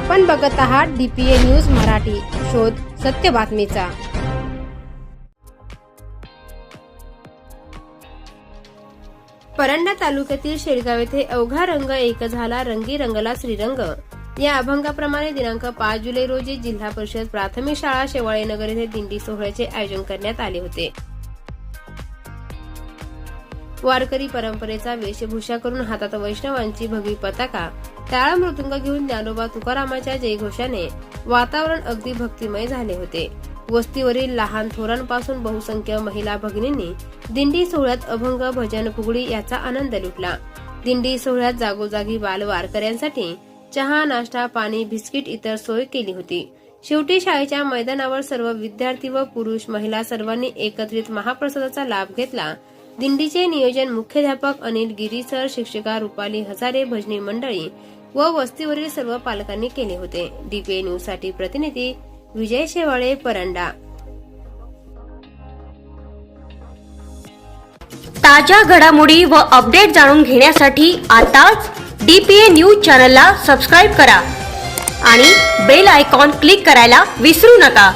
आपण बघत आहात डीपीए न्यूज मराठी. शोध सत्य बातमीचा. परंडा तालुक्यातील शेळगाव येथे अवघा रंग एक झाला रंगी रंगला श्रीरंग. या अभंगाप्रमाणे दिनांक पाच जुलै रोजी जिल्हा परिषद प्राथमिक शाळा शेवाळे नगर येथे दिंडी सोहळ्याचे आयोजन करण्यात आले होते. वारकरी परंपरेचा वेशभूषा करून हातात वैष्णवांची भगवी पताका. टाळ मृदुंग घेऊन ज्ञानोबा तुकारामाच्या जयघोषाने वातावरण अगदी भक्तिमय झाले होते. वस्तीवरील लहान थोरांपासून बहुसंख्य महिला भगिनींनी दिंडी सोहळ्यात अभंग भजन फुगडी याचा आनंद लुटला. दिंडी सोहळ्यात जागोजागी बाल वारकऱ्यांसाठी चहा नाश्ता पाणी बिस्किट इतर सोय केली होती. शेवटी शाळेच्या मैदानावर सर्व विद्यार्थी व पुरुष महिला सर्वांनी एकत्रित महाप्रसादाचा लाभ घेतला. दिंडीचे नियोजन मुख्याध्यापक अनिल गिरी सर शिक्षिका रुपाली हजारे भजनी मंडळी व वस्तीवरील सर्व पालकांनी केले होते. डीपीए न्यूजसाठी प्रतिनिधी विजय शेवाळे परंडा. ताज्या घडामोडी व अपडेट जाणून घेण्यासाठी आताच डीपीए न्यूज चॅनलला सबस्क्राईब करा आणि बेल आयकॉन क्लिक करायला विसरू नका.